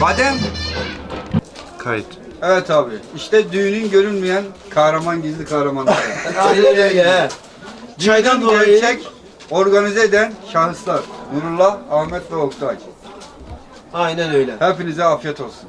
Badem. Kayıt. Evet abi. İşte düğünün görünmeyen kahraman gizli kahramanları. Aynen öyle. Çaydan dolayı Gerçek organize eden şahıslar. Nurullah, Ahmet ve Oktay. Aynen öyle. Hepinize afiyet olsun.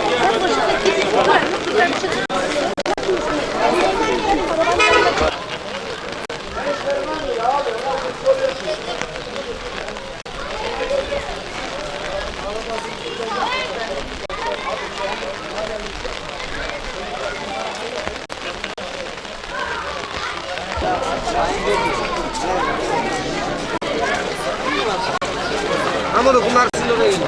Ama bunlar sizin oraya gelin.